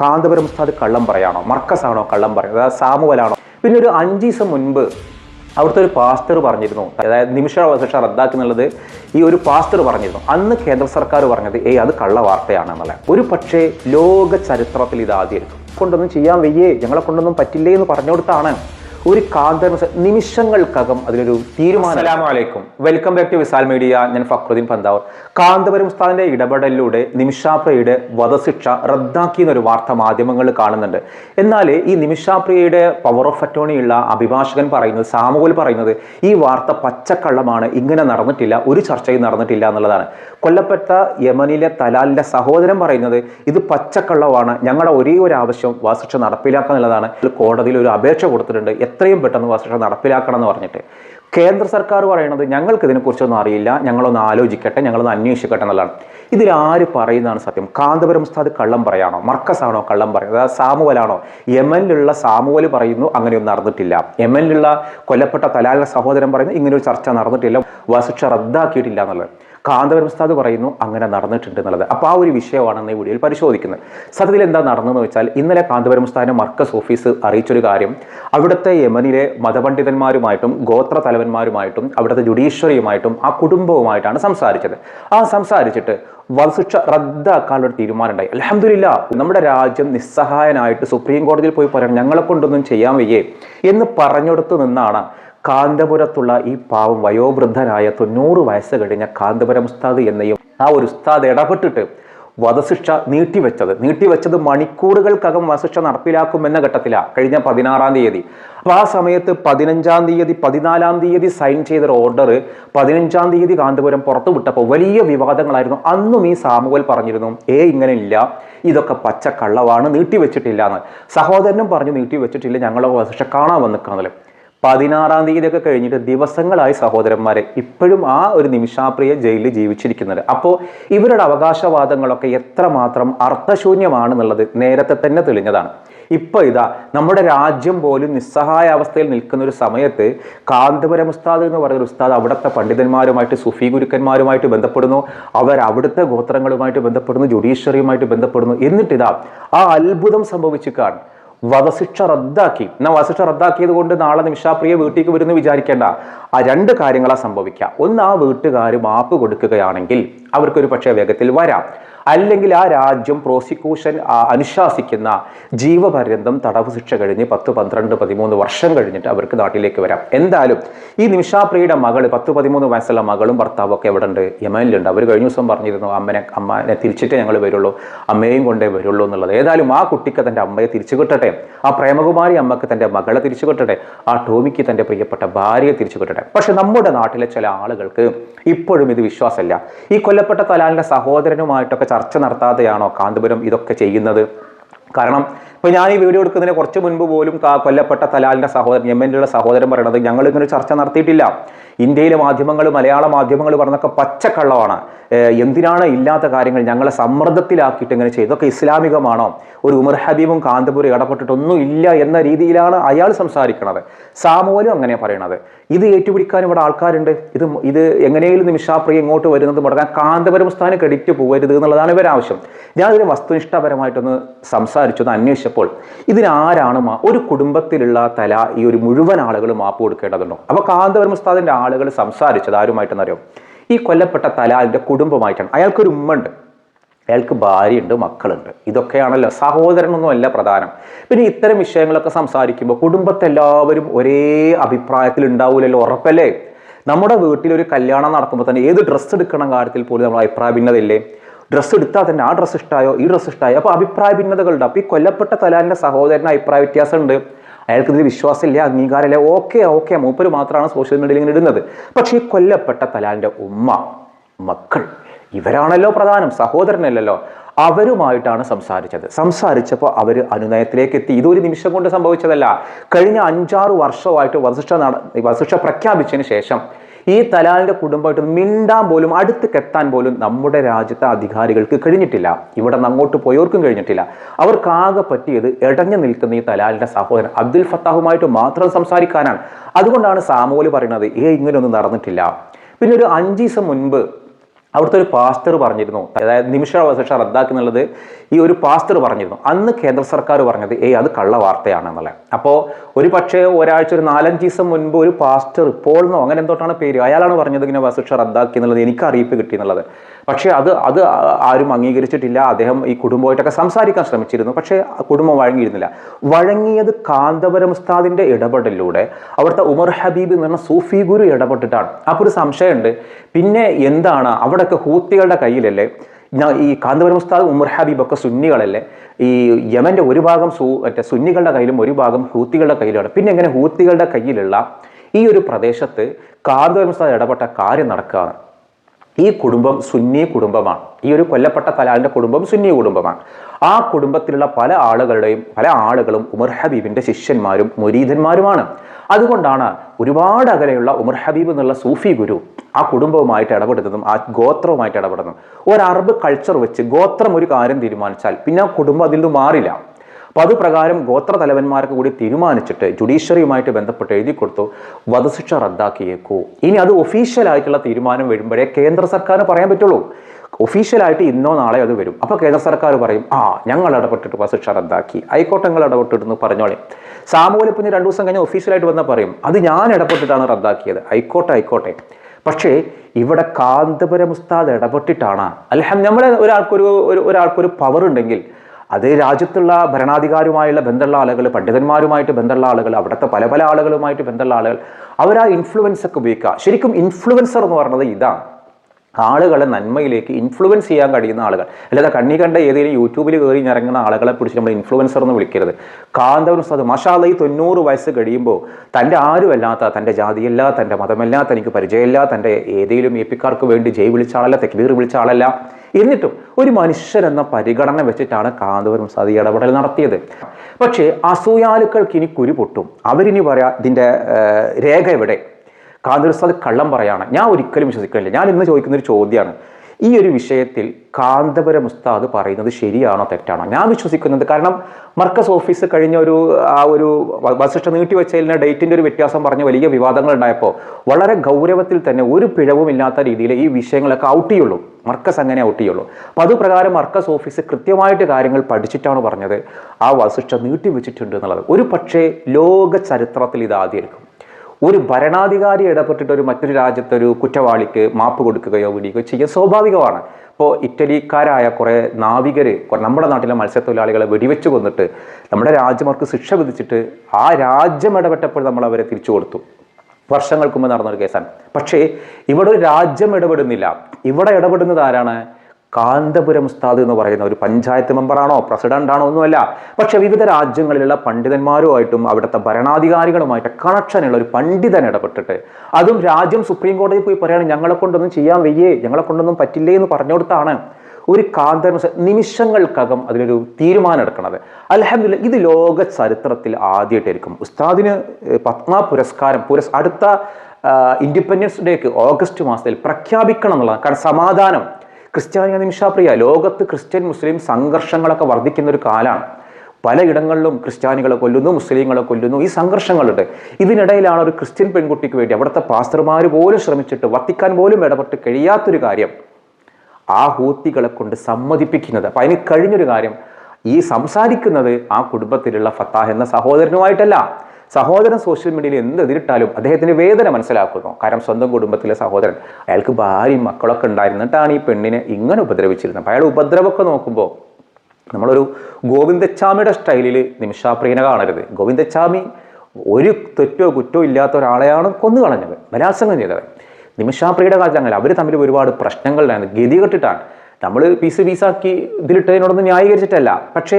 കാന്തപുരം ഉസ്താദ് കള്ളം പറയാണോ? മർക്കസാണോ കള്ളം പറയുന്നത് അതായത് സാമുവലാണോ പിന്നെ ഒരു അഞ്ച് ദിവസം മുൻപ് അവിടുത്തെ ഒരു പാസ്റ്റർ പറഞ്ഞിരുന്നു. അതായത് നിമിഷ വശിഷ റദ്ദാക്കുന്നുള്ളത് ഈ ഒരു പാസ്റ്റർ പറഞ്ഞിരുന്നു. അന്ന് കേന്ദ്ര സർക്കാർ പറഞ്ഞത് ഏയ് അത് കള്ള വാർത്തയാണെന്നുള്ള ഒരു പക്ഷേ ലോക ചരിത്രത്തിൽ ഇത് ആദ്യമായിരുന്നു. കൊണ്ടൊന്നും ചെയ്യാൻ വയ്യേ. ഞങ്ങളെ കൊണ്ടൊന്നും പറ്റില്ലേ എന്ന് പറഞ്ഞു കൊടുത്താണ്. ഒരു കാന്തർ നിമിഷങ്ങൾക്കകം അതിലൊരു തീരുമാനം. വെൽക്കം ബാക്ക് ടു വിസാൽ മീഡിയ. ഞാൻ ഫക്രുദ്ദീൻ പന്താവർ. കാന്തപുരം ഉസ്താദിന്റെ ഇടപെടലിലൂടെ നിമിഷാപ്രിയയുടെ വധശിക്ഷ റദ്ദാക്കി എന്നൊരു വാർത്ത മാധ്യമങ്ങൾ കാണുന്നുണ്ട്. എന്നാൽ ഈ നിമിഷാപ്രിയയുടെ പവർ ഓഫ് അറ്റോണിയുള്ള അഭിഭാഷകൻ പറയുന്നത് സാമുവൽ പറയുന്നത് ഈ വാർത്ത പച്ചക്കള്ളമാണ്. ഇങ്ങനെ നടന്നിട്ടില്ല ഒരു ചർച്ചയും നടന്നിട്ടില്ല എന്നുള്ളതാണ്. കൊല്ലപ്പെട്ട യമനിലെ തലാലിന്റെ സഹോദരൻ പറയുന്നത് ഇത് പച്ചക്കള്ളമാണ്. ഞങ്ങളുടെ ഒരേ ഒരു ആവശ്യം വധശിക്ഷ നടപ്പിലാക്കുക എന്നുള്ളതാണ്. കോടതിയിൽ ഒരു അപേക്ഷ കൊടുത്തിട്ടുണ്ട്. എത്രയും പെട്ടെന്ന് വധശിക്ഷ നടപ്പിലാക്കണം എന്ന് പറഞ്ഞിട്ട്. കേന്ദ്ര സർക്കാർ പറയുന്നത് ഞങ്ങൾക്ക് ഇതിനെക്കുറിച്ചൊന്നും അറിയില്ല. ഞങ്ങളൊന്ന് ആലോചിക്കട്ടെ ഞങ്ങളൊന്ന് അന്വേഷിക്കട്ടെ എന്നുള്ളതാണ്. ആര് പറയുന്നതാണ് സത്യം. കാന്തപുരം ഉസ്താദ് കള്ളം പറയാണോ? മർക്കസാണോ കള്ളം പറയുന്നത്? അതായത് സാമുവലാണോ? യമനിലുള്ള സാമുവൽ പറയുന്നു അങ്ങനെയൊന്നും നടന്നിട്ടില്ല. യമനിലുള്ള കൊല്ലപ്പെട്ട തലാലിന്റെ സഹോദരൻ പറയുന്നു ഇങ്ങനൊരു ചർച്ച നടന്നിട്ടില്ല. വസുക്ഷ റദ്ദാക്കിയിട്ടില്ല എന്നുള്ളത്. കാന്തപുരം ഉസ്താദ് പറയുന്നു അങ്ങനെ നടന്നിട്ടുണ്ട് എന്നുള്ളത്. അപ്പോൾ ആ ഒരു വിഷയമാണ് ഈ വീഡിയോയിൽ പരിശോധിക്കുന്നത്. സത്യത്തിൽ എന്താ നടന്നതെന്ന് വെച്ചാൽ ഇന്നലെ കാന്തപുരംസ്താധന്റെ മർക്കസ് ഓഫീസ് അറിയിച്ചൊരു കാര്യം അവിടുത്തെ യമനിലെ മതപണ്ഡിതന്മാരുമായിട്ടും ഗോത്ര തലവന്മാരുമായിട്ടും അവിടുത്തെ ജുഡീഷ്യറിയുമായിട്ടും ആ കുടുംബവുമായിട്ടാണ് സംസാരിച്ചത്. ആ സംസാരിച്ചിട്ട് വധശിക്ഷ റദ്ദാക്കാനുള്ള ഒരു തീരുമാനം ഉണ്ടായി അലഹമില്ല നമ്മുടെ രാജ്യം നിസ്സഹായനായിട്ട് സുപ്രീം കോടതിയിൽ പോയി പറയണം ഞങ്ങളെ കൊണ്ടൊന്നും ചെയ്യാൻ വയ്യേ എന്ന് പറഞ്ഞെടുത്ത് നിന്നാണ് കാന്തപുരത്തുള്ള ഈ പാവം വയോവൃദ്ധനായ തൊണ്ണൂറ് വയസ്സ് കഴിഞ്ഞ കാന്തപുരം ഉസ്താദ് എന്നയും ആ ഒരു ഉസ്താദ് ഇടപെട്ടിട്ട് വധശിക്ഷ നീട്ടിവെച്ചത്. നീട്ടിവെച്ചത് മണിക്കൂറുകൾക്കകം വധശിക്ഷ നടപ്പിലാക്കുമെന്ന ഘട്ടത്തിലാണ് കഴിഞ്ഞ പതിനാറാം തീയതി. അപ്പോൾ ആ സമയത്ത് പതിനഞ്ചാം തീയതി പതിനാലാം തീയതി സൈൻ ചെയ്ത ഓർഡർ പതിനഞ്ചാം തീയതി കാന്തപുരം പുറത്തു വിട്ടപ്പോൾ വലിയ വിവാദങ്ങളായിരുന്നു. അന്നും ഈ സാമുവൽ പറഞ്ഞിരുന്നു ഏ ഇങ്ങനെ ഇല്ല ഇതൊക്കെ പച്ച കള്ളവാണ് നീട്ടിവെച്ചിട്ടില്ല എന്ന് സഹോദരനും പറഞ്ഞു നീട്ടിവെച്ചിട്ടില്ല. ഞങ്ങളെ വധശിക്ഷ കാണാൻ വന്നിക്കാന്നല്ലേ പതിനാറാം തീയതിയൊക്കെ കഴിഞ്ഞിട്ട് ദിവസങ്ങളായി സഹോദരന്മാരെ ഇപ്പോഴും ആ ഒരു നിമിഷാപ്രിയ ജയിലിൽ ജീവിച്ചിരിക്കുന്നത്. അപ്പോൾ ഇവരുടെ അവകാശവാദങ്ങളൊക്കെ എത്രമാത്രം അർത്ഥശൂന്യമാണെന്നുള്ളത് നേരത്തെ തന്നെ തെളിഞ്ഞതാണ്. ഇപ്പോൾ ഇതാ നമ്മുടെ രാജ്യം പോലും നിസ്സഹായ അവസ്ഥയിൽ നിൽക്കുന്ന ഒരു സമയത്ത് കാന്തപുരം ഉസ്താദ് എന്ന് പറയുന്ന ഉസ്താദ് അവിടുത്തെ പണ്ഡിതന്മാരുമായിട്ട് സുഫി ഗുരുക്കന്മാരുമായിട്ട് ബന്ധപ്പെടുന്നു. അവർ അവിടുത്തെ ഗോത്രങ്ങളുമായിട്ട് ബന്ധപ്പെടുന്നു ജുഡീഷ്യറിയുമായിട്ട് ബന്ധപ്പെടുന്നു. എന്നിട്ടിതാ ആ അത്ഭുതം സംഭവിച്ചു കാണും വധശിക്ഷ റദ്ദാക്കി. എന്നാൽ വധശിക്ഷ റദ്ദാക്കിയത് കൊണ്ട് നാളെ നിമിഷാപ്രിയ വീട്ടിലേക്ക് വരുന്നു വിചാരിക്കേണ്ട. ആ രണ്ട് കാര്യങ്ങളാണ് സംഭവിക്കുക ഒന്ന് ആ വീട്ടുകാർ മാപ്പ് കൊടുക്കുകയാണെങ്കിൽ അവർക്കൊരു പക്ഷേ വേഗത്തിൽ വരാം. അല്ലെങ്കിൽ ആ രാജ്യം പ്രോസിക്യൂഷൻ അനുശാസിക്കുന്ന ജീവപര്യന്തം തടവ് ശിക്ഷ കഴിഞ്ഞ് പത്ത് പന്ത്രണ്ട് പതിമൂന്ന് വർഷം കഴിഞ്ഞിട്ട് അവർക്ക് നാട്ടിലേക്ക് വരാം. എന്തായാലും ഈ നിമിഷാപ്രിയുടെ മകൾ പത്ത് പതിമൂന്ന് വയസ്സുള്ള മകളും ഭർത്താവും ഒക്കെ എവിടെ ഉണ്ട് യമനിലുണ്ട്. അവർ കഴിഞ്ഞ ദിവസം പറഞ്ഞിരുന്നു അമ്മനെ അമ്മനെ തിരിച്ചിട്ടേ ഞങ്ങൾ വരുള്ളൂ. അമ്മയും കൊണ്ടേ വരുള്ളൂ എന്നുള്ളത്. ഏതായാലും ആ കുട്ടിക്ക് തന്റെ അമ്മയെ തിരിച്ചു കിട്ടട്ടെ. ആ പ്രേമകുമാരി അമ്മയ്ക്ക് തന്റെ മകളെ തിരിച്ചു കിട്ടട്ടെ. ആ ടോമിക്ക് തന്റെ പ്രിയപ്പെട്ട ഭാര്യയെ തിരിച്ചു കിട്ടട്ടെ. പക്ഷെ നമ്മുടെ നാട്ടിലെ ചില ആളുകൾക്ക് ഇപ്പോഴും ഇത് വിശ്വാസമല്ല. ഈ കൊല്ലപ്പെട്ട തലാലിന്റെ സഹോദരനുമായിട്ടൊക്കെ ചർച്ച നടത്താതെയാണോ കാന്തപുരം ഇതൊക്കെ ചെയ്യുന്നത്? കാരണം ഇപ്പോൾ ഞാൻ ഈ വീഡിയോ എടുക്കുന്നതിന് കുറച്ച് മുൻപ് പോലും കൊല്ലപ്പെട്ട തലാലിന്റെ സഹോദരൻ യമനിലുള്ള സഹോദരൻ പറയണത് ഞങ്ങൾ ഇങ്ങനെ ചർച്ച നടത്തിയിട്ടില്ല. ഇന്ത്യയിലെ മാധ്യമങ്ങൾ മലയാള മാധ്യമങ്ങൾ പറഞ്ഞൊക്കെ പച്ചക്കള്ളമാണ്. എന്തിനാണ് ഇല്ലാത്ത കാര്യങ്ങൾ ഞങ്ങളെ സമ്മർദ്ദത്തിലാക്കിയിട്ട് ഇങ്ങനെ ചെയ്തു ഇതൊക്കെ ഇസ്ലാമികമാണോ? ഒരു ഉമർ ഹബീബും കാന്തപുരം ഇടപെട്ടിട്ടൊന്നും ഇല്ല എന്ന രീതിയിലാണ് അയാൾ സംസാരിക്കുന്നത് സാമൂലും അങ്ങനെ പറയണത്. ഇത് ഏറ്റുപിടിക്കാൻ ഇവിടെ ആൾക്കാരുണ്ട്. ഇത് ഇത് എങ്ങനെയും നിമിഷാപ്രിയ ഇങ്ങോട്ട് വരുന്നത് മുടക്കാൻ കാന്തപുരം സ്ഥാനം ക്രെഡിറ്റ് പോകരുത് എന്നുള്ളതാണ് ഇവരാവശ്യം. ഞാൻ വസ്തുനിഷ്ഠപരമായിട്ടൊന്ന് സംസാരിച്ചു എന്ന് അന്വേഷിച്ചപ്പോൾ ഇതിനാരാണ് ഒരു കുടുംബത്തിലുള്ള തല ഈ ഒരു മുഴുവൻ ആളുകൾ മാപ്പ് കൊടുക്കേണ്ടതുണ്ടോ? അപ്പോൾ കാന്തപുരം ഉസ്താദിന്റെ ആളുകൾ സംസാരിച്ചത് ആരുമായിട്ടെന്നറിയോ? ഈ കൊല്ലപ്പെട്ട തല തലാലിന്റെ കുടുംബമായിട്ടാണ്. അയാൾക്കൊരു ഉമ്മ ഉണ്ട് അയാൾക്ക് ഭാര്യയുണ്ട് മക്കളുണ്ട്. ഇതൊക്കെയാണല്ലോ. സഹോദരനൊന്നുമല്ല പ്രധാനം. പിന്നെ ഇത്തരം വിഷയങ്ങളൊക്കെ സംസാരിക്കുമ്പോൾ കുടുംബത്തെ എല്ലാവരും ഒരേ അഭിപ്രായത്തിൽ ഉണ്ടാവില്ലല്ലോ ഉറപ്പല്ലേ? നമ്മുടെ വീട്ടിൽ ഒരു കല്യാണം നടക്കുമ്പോൾ തന്നെ ഏത് ഡ്രസ്സ് എടുക്കണം കാര്യത്തിൽ പോലും നമ്മൾ അഭിപ്രായ ഭിന്നതയില്ലേ? ഡ്രസ്സ് എടുത്താൽ തന്നെ ആ ഡ്രസ്സ് ഇഷ്ടമായോ ഈ ഡ്രസ്സ് ഇഷ്ടമായോ അപ്പോൾ അഭിപ്രായ ഭിന്നതകളുണ്ട്. അപ്പോൾ ഈ കൊല്ലപ്പെട്ട തലാലിന്റെ സഹോദരന് അഭിപ്രായ വ്യത്യാസമുണ്ട്. അയാൾക്ക് ഇതിൽ വിശ്വാസമില്ല അംഗീകാരമില്ല. Okay okay. മൂപ്പര് മാത്രമാണ് സോഷ്യൽ മീഡിയയിൽ ഇങ്ങനെ ഇടുന്നത്. പക്ഷേ ഈ കൊല്ലപ്പെട്ട തലാലിന്റെ ഉമ്മ മക്കൾ ഇവരാണല്ലോ പ്രധാനം. സഹോദരനല്ലല്ലോ. അവരുമായിട്ടാണ് സംസാരിച്ചത്. സംസാരിച്ചപ്പോൾ അവർ അനുനയത്തിലേക്ക് എത്തി. ഇതൊരു നിമിഷം കൊണ്ട് സംഭവിച്ചതല്ല. കഴിഞ്ഞ അഞ്ചാറ് വർഷമായിട്ട് വധശിക്ഷ നട വധശിക്ഷ പ്രഖ്യാപിച്ചതിന് ശേഷം ഈ തലാലിന്റെ കുടുംബമായിട്ട് മിണ്ടാൻ പോലും അടുത്ത് കെട്ടാൻ പോലും നമ്മുടെ രാജ്യത്തെ അധികാരികൾക്ക് കഴിഞ്ഞിട്ടില്ല. ഇവിടെ നിന്ന് അങ്ങോട്ട് പോയവർക്കും കഴിഞ്ഞിട്ടില്ല. അവർക്കാകെ പറ്റിയത് ഇടഞ്ഞു നിൽക്കുന്ന ഈ തലാലിന്റെ സഹോദരൻ അബ്ദുൽ ഫത്താഹുമായിട്ട് മാത്രം സംസാരിക്കാനാണ്. അതുകൊണ്ടാണ് സാമോൽ പറയുന്നത് ഏ ഇങ്ങനെയൊന്നും നടന്നിട്ടില്ല. പിന്നെ ഒരു അഞ്ച് ദിവസം മുൻപ് അവിടുത്തെ ഒരു പാസ്റ്റർ പറഞ്ഞിരുന്നു. അതായത് നിമിഷ ശിക്ഷ റദ്ദാക്കി എന്നുള്ളത് ഈ ഒരു പാസ്റ്റർ പറഞ്ഞിരുന്നു. അന്ന് കേന്ദ്ര സർക്കാർ പറഞ്ഞത് ഏയ് അത് കള്ള വാർത്തയാണെന്നുള്ളത് അപ്പോൾ ഒരു പക്ഷേ ഒരാഴ്ച ഒരു നാലഞ്ച് ദിവസം മുൻപ് ഒരു പാസ്റ്റർ ഇപ്പോൾ എന്നോ അങ്ങനെ എന്തോട്ടാണ് പേര് അയാളാണ് പറഞ്ഞത് ഇങ്ങനെ വസശിക്ഷ റദ്ദാക്കി എന്നുള്ളത് എനിക്ക് അറിയിപ്പ് കിട്ടി എന്നുള്ളത് പക്ഷേ അത് അത് ആരും അംഗീകരിച്ചിട്ടില്ല. അദ്ദേഹം ഈ കുടുംബമായിട്ടൊക്കെ സംസാരിക്കാൻ ശ്രമിച്ചിരുന്നു. പക്ഷേ കുടുംബം വഴങ്ങിയിരുന്നില്ല. വഴങ്ങിയത് കാന്തപുരം ഉസ്താദിന്റെ ഇടപെടലിലൂടെ അവിടുത്തെ ഉമർ ഹബീബ് എന്ന് പറഞ്ഞ സൂഫി ഗുരു ഇടപെട്ടിട്ടാണ്. അപ്പോൾ ഒരു സംശയമുണ്ട്. പിന്നെ എന്താണ്? അവിടെയൊക്കെ ഹൂത്തികളുടെ കയ്യിലല്ലേ? ഈ കാന്തപുരം ഉസ്താദ് ഉമർ ഹബീബ് ഒക്കെ സുന്നികളല്ലേ? ഈ യമന്റെ ഒരു ഭാഗം സൂ മറ്റേ സുന്നികളുടെ കയ്യിലും ഒരു ഭാഗം ഹൂത്തികളുടെ കയ്യിലുമാണ്. പിന്നെ എങ്ങനെ ഹൂത്തികളുടെ കയ്യിലുള്ള ഈ ഒരു പ്രദേശത്ത് കാന്തപുരം ഉസ്താദ് ഇടപെട്ട കാര്യം നടക്കുകയാണ് ഈ കുടുംബം സുന്നി കുടുംബമാണ്. ഈ ഒരു കൊല്ലപ്പെട്ട തലാലിന്റെ കുടുംബം സുന്നി കുടുംബമാണ്. ആ കുടുംബത്തിലുള്ള പല ആളുകളുടെയും പല ആളുകളും ഉമർ ഹബീബിന്റെ ശിഷ്യന്മാരും മുരീതന്മാരുമാണ്. അതുകൊണ്ടാണ് ഒരുപാട് അകലെയുള്ള ഉമർ ഹബീബ് എന്നുള്ള സൂഫി ഗുരു ആ കുടുംബവുമായിട്ട് ഇടപെടുന്നതും ആ ഗോത്രവുമായിട്ട് ഇടപെടുന്നതും. ഒരു അറബ് കൾച്ചർ വെച്ച് ഗോത്രം ഒരു കാര്യം തീരുമാനിച്ചാൽ പിന്നെ ആ കുടുംബം അതിൽ നിന്ന് മാറില്ല. അപ്പോൾ അത് പ്രകാരം ഗോത്ര തലവന്മാർക്ക് കൂടി തീരുമാനിച്ചിട്ട് ജുഡീഷ്യറിയുമായിട്ട് ബന്ധപ്പെട്ട് എഴുതി കൊടുത്തു വധശിക്ഷ റദ്ദാക്കിയേക്കൂ. ഇനി അത് ഒഫീഷ്യലായിട്ടുള്ള തീരുമാനം വരുമ്പോഴേ കേന്ദ്ര സർക്കാരിന് പറയാൻ പറ്റുള്ളൂ. ഒഫീഷ്യലായിട്ട് ഇന്നോ നാളെ അത് വരും. അപ്പോൾ കേന്ദ്ര സർക്കാർ പറയും ആ ഞങ്ങൾ ഇടപെട്ടിട്ട് വധശിക്ഷ റദ്ദാക്കി. ഹൈക്കോട്ടെ ഞങ്ങൾ ഇടപെട്ടിട്ടെന്ന് പറഞ്ഞോളെ. സാമൂഹ്യ പിന്നെ രണ്ടു ദിവസം കഴിഞ്ഞ് ഒഫീഷ്യലായിട്ട് വന്നാൽ പറയും അത് ഞാൻ ഇടപെട്ടിട്ടാണ് റദ്ദാക്കിയത്. ഹൈക്കോട്ടെ ഹൈക്കോട്ടെ പക്ഷേ ഇവിടെ കാന്തപുരം ഉസ്താദ് ഇടപെട്ടിട്ടാണ്. അൽഹം നമ്മളെ ഒരാൾക്കൊരു ഒരു ഒരാൾക്കൊരു പവർ ഉണ്ടെങ്കിൽ അത് രാജ്യത്തുള്ള ഭരണാധികാരിയുമായുള്ള ബന്ധമുള്ള ആളുകൾ പണ്ഡിതന്മാരുമായിട്ട് ബന്ധമുള്ള ആളുകൾ അവിടുത്തെ പല പല ആളുകളുമായിട്ട് ബന്ധമുള്ള ആളുകൾ അവർ ആ ഇൻഫ്ലുവൻസ് ഒക്കെ ഉപയോഗിക്കുക. ശരിക്കും ഇൻഫ്ലുവൻസർ എന്ന് പറയുന്നത് ഇതാണ്. ആളുകളെ നന്മയിലേക്ക് ഇൻഫ്ലുവൻസ് ചെയ്യാൻ കഴിയുന്ന ആളുകൾ. അല്ലാതെ കണ്ണി കണ്ട ഏതെങ്കിലും യൂട്യൂബിൽ കയറി ഇറങ്ങുന്ന ആളുകളെ പിടിച്ച് നമ്മൾ ഇൻഫ്ലുവൻസർ എന്ന് വിളിക്കരുത്. കാന്തവൻ സാധു മഷാല ഈ തൊണ്ണൂറ് വയസ്സ് കഴിയുമ്പോൾ തന്റെ ആരുമല്ലാത്ത തന്റെ ജാതിയല്ല തന്റെ മതമല്ല തനിക്ക് പരിചയമില്ല തന്റെ ഏതെങ്കിലും എ പിക്കാർക്ക് വേണ്ടി ജയ് വിളിച്ച ആളല്ല തെക്ബീർ വിളിച്ച ആളല്ല എന്നിട്ടും ഒരു മനുഷ്യൻ എന്ന പരിഗണന വെച്ചിട്ടാണ് കാന്തപുരം സതി ഇടപെടൽ നടത്തിയത്. പക്ഷേ അസൂയാലുക്കൾക്ക് ഇനി കുരു പൊട്ടും. അവരിനി പറയാ ഇതിന്റെ രേഖ എവിടെ? കാന്തപുരം കള്ളം പറയാണ്. ഞാൻ ഒരിക്കലും വിശ്വസിക്കുന്നില്ല. ഞാൻ ഇന്ന് ചോദിക്കുന്ന ഒരു ചോദ്യമാണ്. ഈ ഒരു വിഷയത്തിൽ കാന്തപുരം ഉസ്താദ് പറയുന്നത് ശരിയാണോ തെറ്റാണോ? ഞാൻ വിശ്വസിക്കുന്നത് കാരണം മർക്കസ് ഓഫീസ് കഴിഞ്ഞ ഒരു ആ ഒരു വസിഷ്ഠ നീട്ടിവെച്ചതിന് ഡേറ്റിന്റെ ഒരു വ്യത്യാസം പറഞ്ഞ് വലിയ വിവാദങ്ങൾ ഉണ്ടായപ്പോൾ വളരെ ഗൗരവത്തിൽ തന്നെ ഒരു പിഴവും ഇല്ലാത്ത രീതിയിൽ ഈ വിഷയങ്ങളൊക്കെ ഔട്ട് ചെയ്യുള്ളൂ. മർക്കസ് അങ്ങനെ ഔട്ട് ചെയ്യുള്ളൂ. അപ്പോൾ അതുപ്രകാരം മർക്കസ് ഓഫീസ് കൃത്യമായിട്ട് കാര്യങ്ങൾ പഠിച്ചിട്ടാണ് പറഞ്ഞത്. ആ വസിഷ്ഠ നീട്ടിവെച്ചിട്ടുണ്ട് എന്നുള്ളത്. ഒരു പക്ഷേ ലോക ചരിത്രത്തിൽ ഇത് ആദ്യമായിരിക്കും. ഒരു ഭരണാധികാരി ഇടപെട്ടിട്ട് ഒരു മറ്റൊരു രാജ്യത്തെ ഒരു കുറ്റവാളിക്ക് മാപ്പ് കൊടുക്കുകയോ വിടുകയോ ചെയ്യുക സ്വാഭാവികമാണ്. ഇപ്പോൾ ഇറ്റലിക്കാരായ കുറേ നാവികർ നമ്മുടെ നാട്ടിലെ മത്സ്യത്തൊഴിലാളികളെ വെടിവെച്ച് കൊന്നിട്ട് നമ്മുടെ രാജ്യം അവർക്ക് ശിക്ഷ വിധിച്ചിട്ട് ആ രാജ്യം ഇടപെട്ടപ്പോൾ നമ്മൾ അവരെ തിരിച്ചു കൊടുത്തു. വർഷങ്ങൾക്ക് മുമ്പ് നടന്നൊരു കേസാണ്. പക്ഷേ ഇവിടെ ഒരു രാജ്യം ഇടപെടുന്നില്ല. ഇവിടെ ഇടപെടുന്നത് ആരാണ്? കാന്തപുരം ഉസ്താദ് എന്ന് പറയുന്ന ഒരു പഞ്ചായത്ത് മെമ്പറാണോ പ്രസിഡന്റ് ആണോ ഒന്നുമല്ല. പക്ഷെ വിവിധ രാജ്യങ്ങളിലുള്ള പണ്ഡിതന്മാരുമായിട്ടും അവിടുത്തെ ഭരണാധികാരികളുമായിട്ട് കണക്ഷനുള്ള ഒരു പണ്ഡിതൻ ഇടപെട്ടിട്ട് അതും രാജ്യം സുപ്രീം കോടതിയിൽ പോയി പറയാണ് ഞങ്ങളെ കൊണ്ടൊന്നും ചെയ്യാൻ വയ്യേ ഞങ്ങളെ കൊണ്ടൊന്നും പറ്റില്ലേ എന്ന് പറഞ്ഞുകൊടുത്താണ് ഒരു കാന്ത നിമിഷങ്ങൾക്കകം അതിലൊരു തീരുമാനം എടുക്കണത്. അലഹമില്ല ഇത് ലോക ചരിത്രത്തിൽ ആദ്യമായിട്ടായിരിക്കും. ഉസ്താദിന് പത്മ പുരസ്കാരം പുരസ് അടുത്ത ഇൻഡിപെൻഡൻസ് ഡേക്ക് ഓഗസ്റ്റ് മാസത്തിൽ പ്രഖ്യാപിക്കണം എന്നുള്ളതാണ്. കാരണം സമാധാനം ക്രിസ്ത്യാനിക നിമിഷാപ്രിയ ലോകത്ത് ക്രിസ്ത്യൻ മുസ്ലിം സംഘർഷങ്ങളൊക്കെ വർദ്ധിക്കുന്ന ഒരു കാലമാണ് പലയിടങ്ങളിലും ക്രിസ്ത്യാനികളെ കൊല്ലുന്നു മുസ്ലിങ്ങളെ കൊല്ലുന്നു ഈ സംഘർഷങ്ങളുണ്ട്. ഇതിനിടയിലാണ് ഒരു ക്രിസ്ത്യൻ പെൺകുട്ടിക്ക് വേണ്ടി അവിടുത്തെ പാസ്റ്റർമാർ പോലും ശ്രമിച്ചിട്ട് വത്തിക്കാൻ പോലും ഇടപെട്ട് കഴിയാത്തൊരു കാര്യം. ആ ഹൂത്തികളെ കൊണ്ട് സമ്മതിപ്പിക്കുന്നത്. അപ്പം അതിന് കഴിഞ്ഞൊരു കാര്യം ഈ സംസാരിക്കുന്നത് ആ കുടുംബത്തിലുള്ള ഫത്താഹ് എന്ന സഹോദരനുമായിട്ടല്ല. സഹോദരൻ സോഷ്യൽ മീഡിയയിൽ എന്ത് എതിരിട്ടാലും അദ്ദേഹത്തിന് വേദന മനസ്സിലാക്കുന്നു. കാരണം സ്വന്തം കുടുംബത്തിലെ സഹോദരൻ അയാൾക്ക് ഭാര്യയും മക്കളൊക്കെ ഉണ്ടായിരുന്നിട്ടാണ് ഈ പെണ്ണിനെ ഇങ്ങനെ ഉപദ്രവിച്ചിരുന്നത്. അയാൾ ഉപദ്രവമൊക്കെ നോക്കുമ്പോൾ നമ്മളൊരു ഗോവിന്ദച്ചാമിയുടെ സ്റ്റൈലിൽ നിമിഷാപ്രിയനെ കാണരുത്. ഗോവിന്ദച്ചാമി ഒരു തെറ്റോ കുറ്റോ ഇല്ലാത്ത ഒരാളെയാണ് കൊന്നു കളഞ്ഞത് ബലാത്സംഗം ചെയ്തത് നിമിഷാപ്രിയുടെ കാലത്ത് അങ്ങനെ അവർ തമ്മിൽ ഒരുപാട് പ്രശ്നങ്ങളുണ്ടായിരുന്നു ഗതികെട്ടിട്ടാണ് നമ്മൾ പീസ് പീസാക്കി ഇതിലിട്ടതിനോടൊന്നും ന്യായീകരിച്ചിട്ടല്ല. പക്ഷേ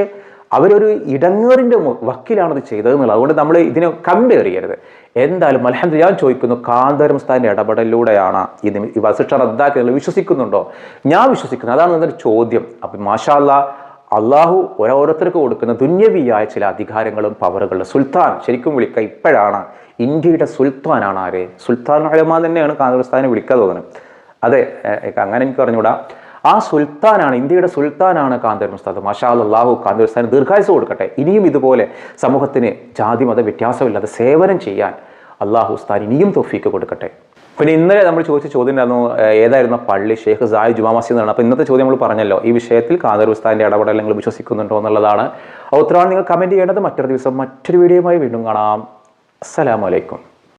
അവരൊരു ഇടങ്ങേറിന്റെ വക്കിലാണത് ചെയ്തതെന്നുള്ളത് അതുകൊണ്ട് നമ്മൾ ഇതിനെ കമ്പയർ ചെയ്യരുത്. എന്തായാലും മലഹന്ദ് ഞാൻ ചോദിക്കുന്നു കാന്തരം സ്ഥാന്റെ ഇടപെടലിലൂടെയാണ് ഇത് വസിഷ്ഠ റദ്ദാക്കിയത് വിശ്വസിക്കുന്നുണ്ടോ? ഞാൻ വിശ്വസിക്കുന്നു. അതാണ് എന്നൊരു ചോദ്യം. അപ്പം മാഷാല്ല അള്ളാഹു ഓരോരുത്തർക്ക് കൊടുക്കുന്ന ദുന്യവിയായ ചില അധികാരങ്ങളും പവറുകളും സുൽത്താൻ. ശരിക്കും വിളിക്കുക ഇപ്പോഴാണ്. ഇന്ത്യയുടെ സുൽത്താനാണ് ആര്? സുൽത്താൻ അഴമാൻ തന്നെയാണ് കാന്തരസ്ഥാനെ വിളിക്കുക തോന്നുന്നത്. അതെ അങ്ങനെ എനിക്ക് പറഞ്ഞുകൂടാ. ആ സുൽത്താനാണ് ഇന്ത്യയുടെ സുൽത്താനാണ് കാന്തൂർ ഉസ്താദ്. മഷാൽ അള്ളാഹു കാന്തൂർ ഉസ്താദിന് ദീർഘായുസ് കൊടുക്കട്ടെ. ഇനിയും ഇതുപോലെ സമൂഹത്തിന് ജാതി മത വ്യത്യാസമില്ലാതെ സേവനം ചെയ്യാൻ അള്ളാഹു ഉസ്താൻ ഇനിയും തൊഫീക്ക് കൊടുക്കട്ടെ. പിന്നെ ഇന്നലെ നമ്മൾ ചോദിച്ച ചോദ്യം ഉണ്ടായിരുന്നു ഏതായിരുന്നു പള്ളി ഷെയ്ഖ് സായ് ജുമാ മസ്ജിദ് എന്നാണ്. അപ്പോൾ ഇന്നത്തെ ചോദ്യം നമ്മൾ പറഞ്ഞല്ലോ ഈ വിഷയത്തിൽ കാന്തൂർ ഉസ്താദിന്റെ ഇടപെടൽ നിങ്ങൾ വിശ്വസിക്കുന്നുണ്ടോ എന്നുള്ളതാണ്. ഉത്തരവാദിത്തം നിങ്ങൾ കമന്റ് ചെയ്യേണ്ടത്. മറ്റൊരു ദിവസം മറ്റൊരു വീഡിയോയുമായി വീണ്ടും കാണാം. അസ്സലാമലൈക്കും